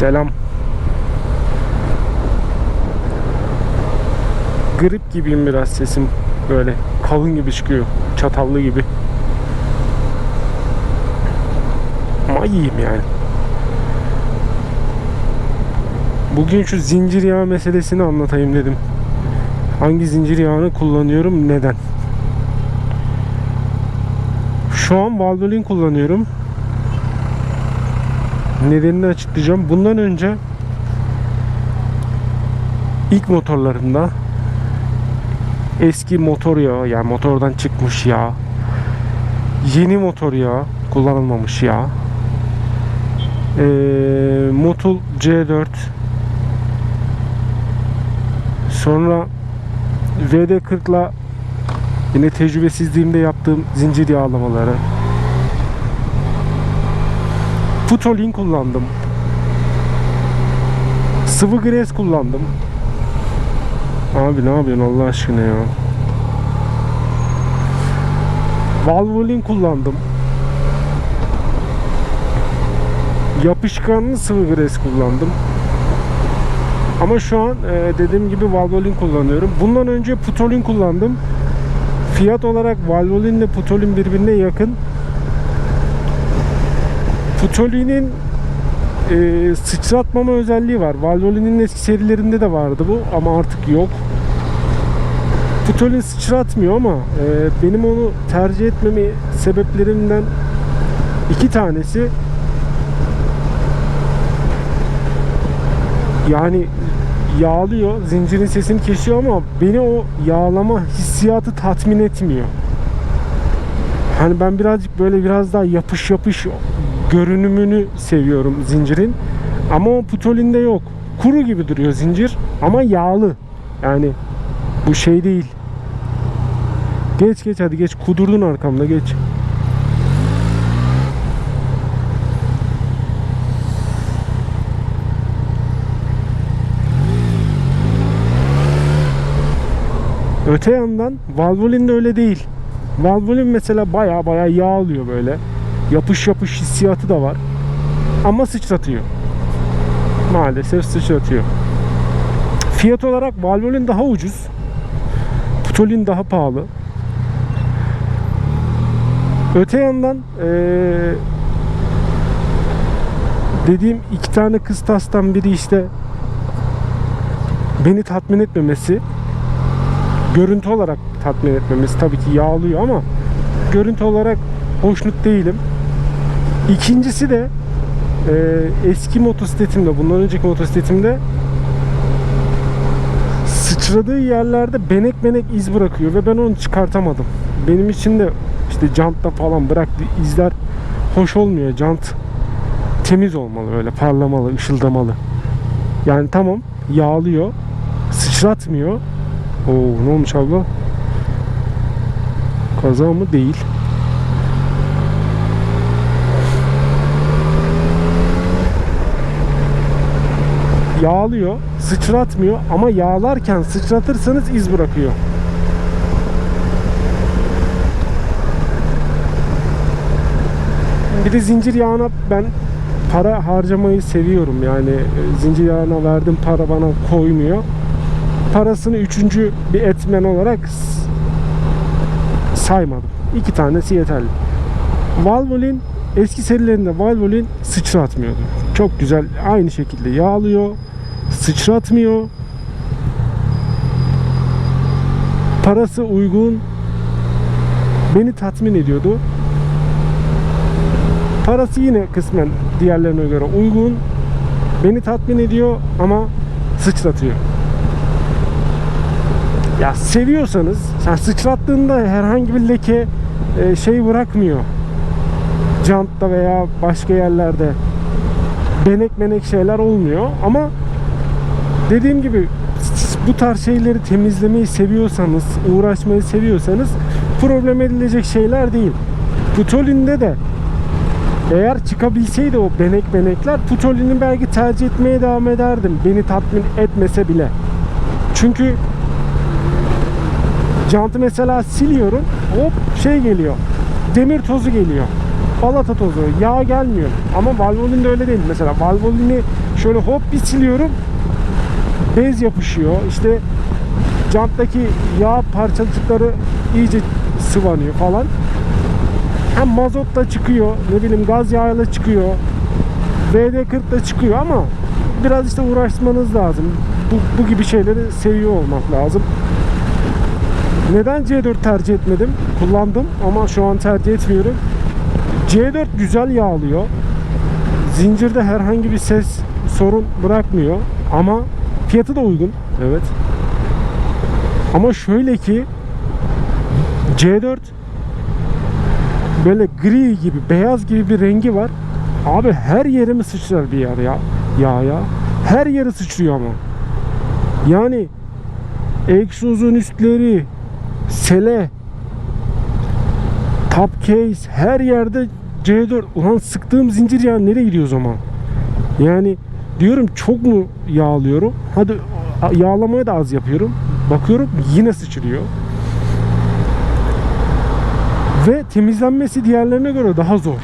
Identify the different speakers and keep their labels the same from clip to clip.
Speaker 1: Selam. Grip gibiyim biraz sesim böyle kalın gibi çıkıyor. Çatallı gibi. Ama iyiyim yani. Bugün şu zincir yağı meselesini anlatayım dedim. Hangi zincir yağını kullanıyorum, neden? Şu an Valvoline kullanıyorum. Nedenini açıklayacağım. Bundan önce ilk motorlarımda eski motor yağı yani motordan çıkmış yağ yeni motor yağı kullanılmamış yağ ee, Motul C4 sonra VD40'la yine tecrübesizliğimde yaptığım zincir yağlamaları Futolin kullandım. Sıvı gres kullandım. Abi ne yapıyorsun Allah aşkına ya? Valvoline kullandım. Yapışkanlı sıvı gres kullandım. Ama şu an e, dediğim gibi Valvoline kullanıyorum. Bundan önce Putolin kullandım. Fiyat olarak Valvoline ile Putolin birbirine yakın. Putoli'nin e, sıçratmama özelliği var. Valvoline'in eski serilerinde de vardı bu ama artık yok. Putolin sıçratmıyor ama e, benim onu tercih etmemi sebeplerimden iki tanesi yani yağlıyor, zincirin sesini kesiyor ama beni o yağlama hissiyatı tatmin etmiyor. Hani ben birazcık böyle biraz daha yapış yapış görünümünü seviyorum zincirin. Ama o putolinde yok. Kuru gibi duruyor zincir ama yağlı. Yani bu şey değil. Geç geç hadi geç. Kudurdun arkamda geç. Öte yandan Valvoline de öyle değil. Valvoline mesela baya baya yağ alıyor böyle. Yapış yapış hissiyatı da var. Ama sıçratıyor. Maalesef sıçratıyor. Fiyat olarak Valvoline daha ucuz. Putolin daha pahalı. Öte yandan eee, dediğim iki tane kıstastan biri işte beni tatmin etmemesi görüntü olarak tatmin etmemesi tabii ki yağlıyor ama görüntü olarak hoşnut değilim. İkincisi de e, eski motosikletimde, bundan önceki motosikletimde sıçradığı yerlerde benek benek iz bırakıyor ve ben onu çıkartamadım. Benim için de işte jantta falan bıraktığı izler hoş olmuyor. Jant temiz olmalı böyle parlamalı, ışıldamalı. Yani tamam yağlıyor, sıçratmıyor. Oo ne olmuş abla? Kaza mı? Değil. Yağlıyor, sıçratmıyor ama yağlarken sıçratırsanız iz bırakıyor. Bir de zincir yağına ben para harcamayı seviyorum. Yani e, zincir yağına verdim para bana koymuyor. Parasını üçüncü bir etmen olarak saymadım. İki tanesi yeterli. Valvoline eski serilerinde Valvoline sıçratmıyordu. Çok güzel aynı şekilde yağlıyor, sıçratmıyor. Parası uygun. Beni tatmin ediyordu. Parası yine kısmen diğerlerine göre uygun. Beni tatmin ediyor ama sıçratıyor. Ya seviyorsanız sen sıçrattığında herhangi bir leke e, şey bırakmıyor. Jantta veya başka yerlerde benek menek şeyler olmuyor ama dediğim gibi bu tarz şeyleri temizlemeyi seviyorsanız, uğraşmayı seviyorsanız problem edilecek şeyler değil. Putolin'de de eğer çıkabilseydi o benek benekler Putolin'i belki tercih etmeye devam ederdim. Beni tatmin etmese bile. Çünkü Jantı mesela siliyorum. Hop şey geliyor. Demir tozu geliyor. balata tozu, yağ gelmiyor. Ama Valvoline'de öyle değil. Mesela Valvoline'i şöyle hop bir siliyorum. Bez yapışıyor. İşte janttaki yağ parçacıkları iyice sıvanıyor falan. Hem mazot da çıkıyor, ne bileyim gaz yağıyla çıkıyor. VD40 da çıkıyor ama biraz işte uğraşmanız lazım. Bu, bu gibi şeyleri seviyor olmak lazım. Neden C4 tercih etmedim? Kullandım ama şu an tercih etmiyorum. C4 güzel yağlıyor. Zincirde herhangi bir ses sorun bırakmıyor ama fiyatı da uygun. Evet. Ama şöyle ki C4 böyle gri gibi, beyaz gibi bir rengi var. Abi her yerimi sıçrar bir yer ya. Ya ya. Her yeri sıçrıyor ama. Yani egzozun üstleri, sele, top case her yerde C4. Ulan sıktığım zincir ya nereye gidiyor o zaman? Yani diyorum çok mu yağlıyorum? Hadi yağlamayı da az yapıyorum. Bakıyorum yine sıçrıyor. Ve temizlenmesi diğerlerine göre daha zor.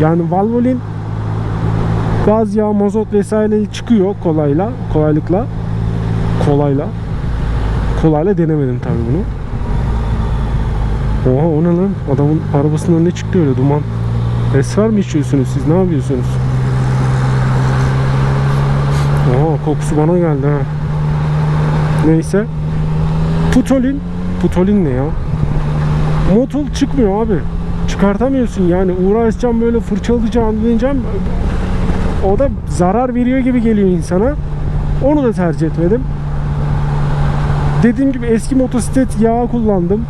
Speaker 1: Yani Valvoline gaz yağı, mazot vesaire çıkıyor kolayla, kolaylıkla. Kolayla. Kolayla denemedim tabii bunu. Oha o ne lan? Adamın arabasından ne çıktı öyle duman? Esrar mı içiyorsunuz siz? Ne yapıyorsunuz? Oha kokusu bana geldi ha. Neyse. Putolin. Putolin ne ya? Motul çıkmıyor abi. Çıkartamıyorsun yani. Uğraşacağım böyle fırçalayacağım, diyeceğim. O da zarar veriyor gibi geliyor insana. Onu da tercih etmedim. Dediğim gibi eski motosiklet yağı kullandım.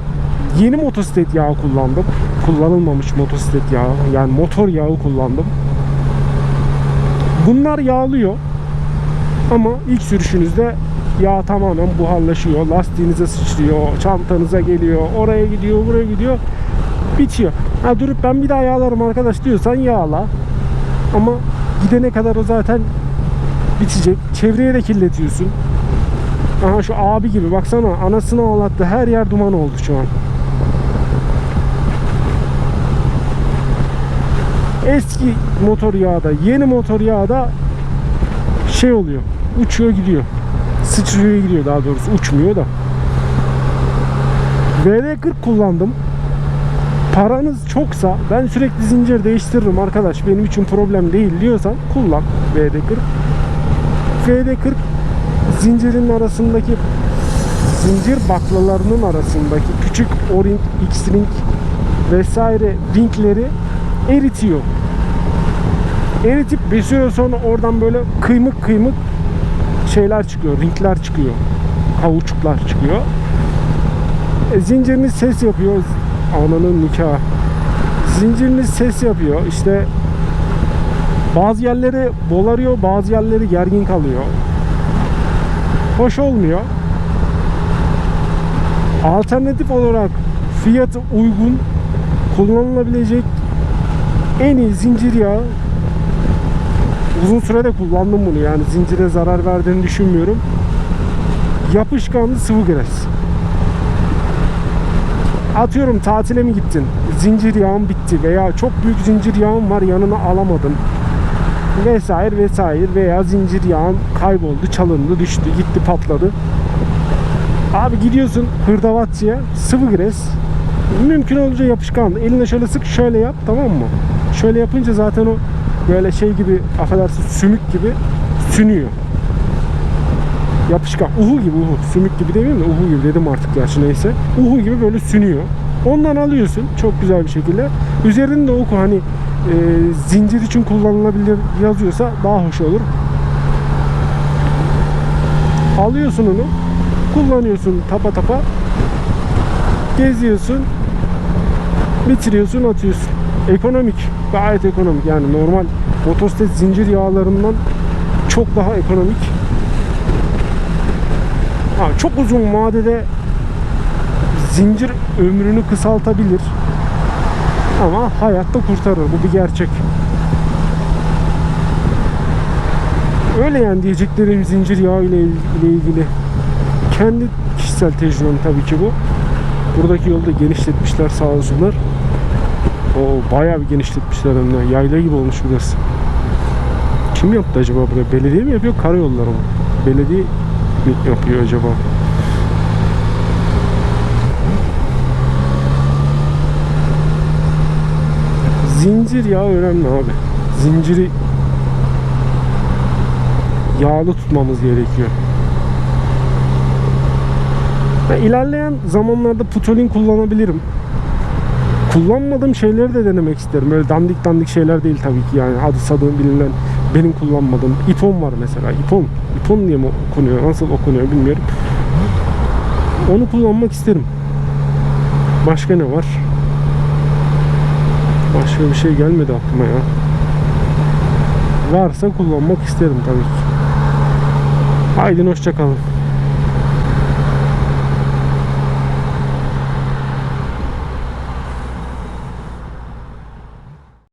Speaker 1: Yeni motosiklet yağı kullandım. Kullanılmamış motosiklet yağı. Yani motor yağı kullandım. Bunlar yağlıyor. Ama ilk sürüşünüzde yağ tamamen buharlaşıyor. Lastiğinize sıçrıyor, çantanıza geliyor, oraya gidiyor, buraya gidiyor. Bitiyor. Ha durup ben bir daha yağlarım arkadaş diyorsan yağla. Ama gidene kadar o zaten bitecek. Çevreye de kirletiyorsun. Aha şu abi gibi baksana anasını ağlattı. Her yer duman oldu şu an. Eski motor yağda, yeni motor yağda şey oluyor. Uçuyor gidiyor. Sıçrıyor gidiyor daha doğrusu. Uçmuyor da. VD40 kullandım. Paranız çoksa ben sürekli zincir değiştiririm arkadaş benim için problem değil diyorsan kullan VD40. VD40 zincirin arasındaki zincir baklalarının arasındaki küçük O-ring, X-ring vesaire ringleri eritiyor. Eritip bir süre sonra oradan böyle kıymık kıymık şeyler çıkıyor, ringler çıkıyor. Kavuçuklar çıkıyor. E, zinciriniz ses yapıyor. Ananın nikahı. Zinciriniz ses yapıyor. İşte bazı yerleri bolarıyor, bazı yerleri gergin kalıyor. Hoş olmuyor. Alternatif olarak fiyatı uygun kullanılabilecek en iyi zincir yağı uzun sürede kullandım bunu yani zincire zarar verdiğini düşünmüyorum. Yapışkanlı sıvı gres. Atıyorum tatile mi gittin? Zincir yağın bitti veya çok büyük zincir yağın var yanına alamadın. Vesaire vesaire veya zincir yağın kayboldu, çalındı, düştü, gitti, patladı. Abi gidiyorsun hırdavatçıya sıvı gres. Mümkün olunca yapışkan. Eline şöyle sık şöyle yap tamam mı? Şöyle yapınca zaten o böyle şey gibi affedersin sümük gibi sünüyor. Yapışkan. Uhu gibi uhu. Sümük gibi demeyeyim de uhu gibi dedim artık gerçi neyse. Uhu gibi böyle sünüyor. Ondan alıyorsun çok güzel bir şekilde. Üzerinde oku hani e, zincir için kullanılabilir yazıyorsa daha hoş olur. Alıyorsun onu. Kullanıyorsun tapa tapa. Geziyorsun. Bitiriyorsun atıyorsun. Ekonomik. Gayet ekonomik. Yani normal motosiklet zincir yağlarından çok daha ekonomik. Ha, çok uzun vadede zincir ömrünü kısaltabilir. Ama hayatta kurtarır. Bu bir gerçek. Öyle yani diyeceklerim zincir yağı ile ile ilgili. Kendi kişisel tecrübem tabii ki bu. Buradaki yolda genişletmişler sağ olsunlar. O bayağı bir genişletmişler de. Yayla gibi olmuş burası. Kim yaptı acaba buraya? Belediye mi yapıyor? Karayolları mı? Belediye mi yapıyor acaba? Zincir yağı önemli abi. Zinciri yağlı tutmamız gerekiyor. Ya ilerleyen zamanlarda putolin kullanabilirim. Kullanmadığım şeyleri de denemek isterim. Öyle dandik dandik şeyler değil tabii ki yani adı sadı bilinen benim kullanmadığım ipon var mesela. İpon. İpon diye mi okunuyor? Nasıl okunuyor bilmiyorum. Onu kullanmak isterim. Başka ne var? Başka bir şey gelmedi aklıma ya. Varsa kullanmak isterim tabii ki. Haydi hoşça kalın.